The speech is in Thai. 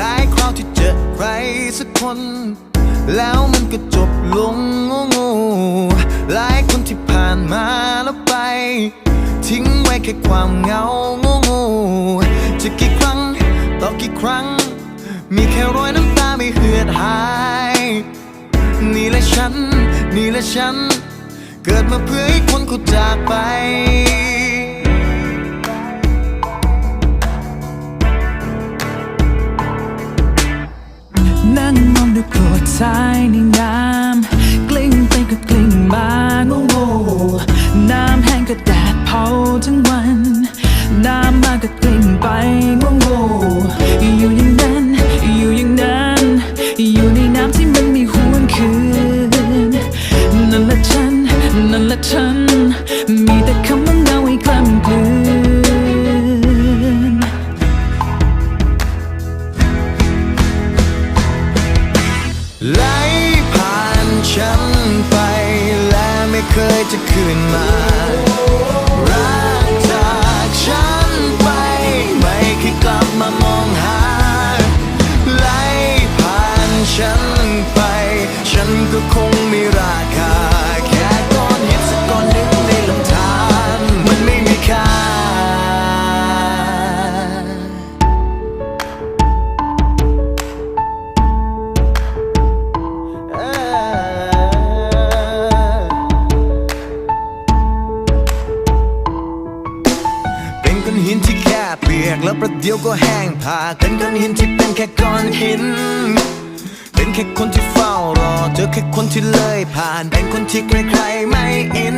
ลายคราวที่เจอใครสักคน แล้วมันก็จบลงง่โง่หลายคนที่ผ่านมาแล้วไป ทิ้งไว้แค่ความเหงาโง่งจะกี่ครั้งต่อกี่ครั้ง มีแค่รอยน้ำตาไม่เหือดหาย นี่แหละฉัน นี่แหละฉัน เกิดมาเพื่อให้คนเขาจาก นมองดูโปรดทรายในน้ำกลิ้งไปก็กลิ้งมา ไค่เปียกแล้วประเดี๋ยวก็แห้งผากเป็นก้อนหินที่เป็นแค่ก้อนหิน เป็นแค่คนที่เฝ้ารอ เจอแค่คนที่เลยผ่าน เป็นคนที่ใครๆไม่อิน